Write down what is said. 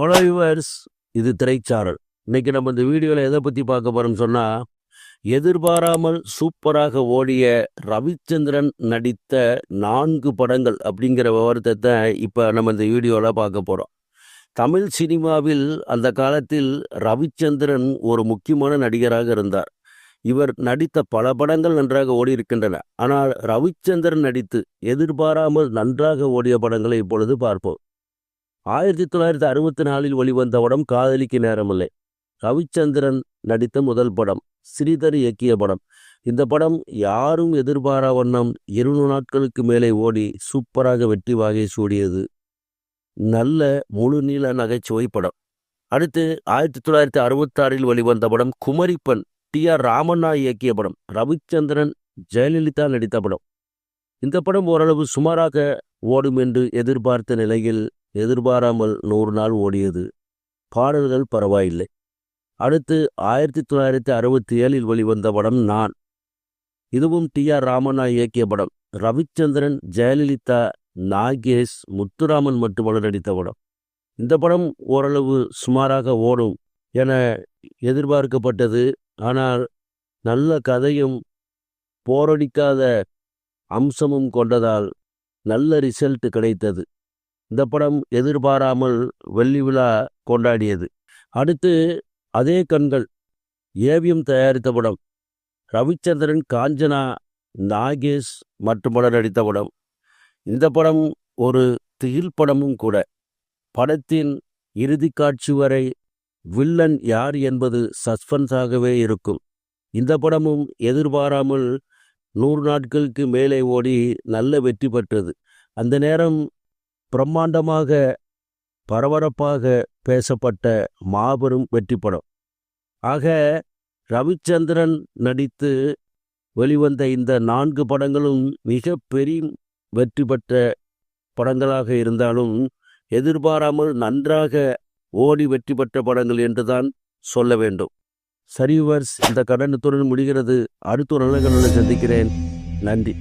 Hello yours இது திரைச்சாரல். இன்றைக்கி நம்ம இந்த வீடியோவில் எதை பற்றி பார்க்க போகிறோம்னு சொன்னால் எதிர்பாராமல் சூப்பராக ஓடிய ரவிச்சந்திரன் நடித்த நான்கு படங்கள் அப்படிங்கிற விவரத்தை தான் இப்போ நம்ம இந்த வீடியோவில் பார்க்க போகிறோம் தமிழ் சினிமாவில் அந்த காலத்தில் ரவிச்சந்திரன் ஒரு முக்கியமான நடிகராக இருந்தார். இவர் நடித்த பல படங்கள் நன்றாக ஓடி இருக்கின்றன ஆனால் ரவிச்சந்திரன் நடித்து எதிர்பாராமல் நன்றாக ஓடிய படங்களை இப்பொழுது பார்ப்போம். ஆயிரத்தி தொள்ளாயிரத்தி அறுபத்தி நாலில் வெளிவந்த படம் காதலிக்கு நேரமில்லை. ரவிச்சந்திரன் நடித்த முதல் படம் ஸ்ரீதர் இயக்கிய படம். இந்த படம் யாரும் எதிர்பாரா வண்ணம் இருநூறு நாட்களுக்கு மேலே ஓடி சூப்பராக வெற்றி வாகை சூடியது. நல்ல முழு நீள நகைச்சுவை படம். அடுத்து ஆயிரத்தி தொள்ளாயிரத்தி அறுபத்தாறில் வெளிவந்த படம் குமரிப்பன் டி ஆர் ராமண்ணா இயக்கிய படம். ரவிச்சந்திரன் ஜெயலலிதா நடித்த படம். இந்த படம் ஓரளவு சுமாராக ஓடும் என்று எதிர்பார்த்த நிலையில் எதிர்பாராமல் நூறு நாள் ஓடியது. பாடல்கள் பரவாயில்லை. அடுத்து ஆயிரத்தி தொள்ளாயிரத்தி அறுபத்தி ஏழில் வெளிவந்த படம் நான். இதுவும் டி ஆர் ராமண்ணா இயக்கிய படம். ரவிச்சந்திரன் ஜெயலலிதா நாகேஷ் முத்துராமன் மட்டுமல்ல நடித்த படம். இந்த படம் ஓரளவு சுமாராக ஓடும் என எதிர்பார்க்கப்பட்டது. ஆனால் நல்ல கதையும் போரடிக்காத அம்சமும் கொண்டதால் நல்ல ரிசல்ட் கிடைத்தது. இந்த படம் எதிர்பாராமல் வெள்ளி விழா கொண்டாடியது. அடுத்து அதே கண்கள் ஏவிஎம் தயாரித்த படம் ரவிச்சந்திரன் காஞ்சனா நாகேஷ் மற்றும் படம் நடித்த படம். இந்த படம் ஒரு திகில் படமும் கூட. படத்தின் இறுதி காட்சி வரை வில்லன் யார் என்பது சஸ்பென்ஸாகவே இருக்கும். இந்த படமும் எதிர்பாராமல் நூறு நாட்களுக்கு மேலே ஓடி நல்ல வெற்றி பெற்றது. அந்த நேரம் பிரம்மாண்டமாக பரபரப்பாக பேசப்பட்ட மாபெரும் வெற்றி படம் ஆக ரவிச்சந்திரன் நடித்து வெளிவந்த இந்த நான்கு படங்களும் மிக பெரிய வெற்றி பெற்ற படங்களாக இருந்தாலும் எதிர்பாராமல் நன்றாக ஓடி வெற்றி பெற்ற படங்கள் என்றுதான் சொல்ல வேண்டும். சரிவர்ஸ் இந்த கடனத்துடன் முடிகிறது. அடுத்த ஒரு நல்ல சந்திக்கிறேன். நன்றி.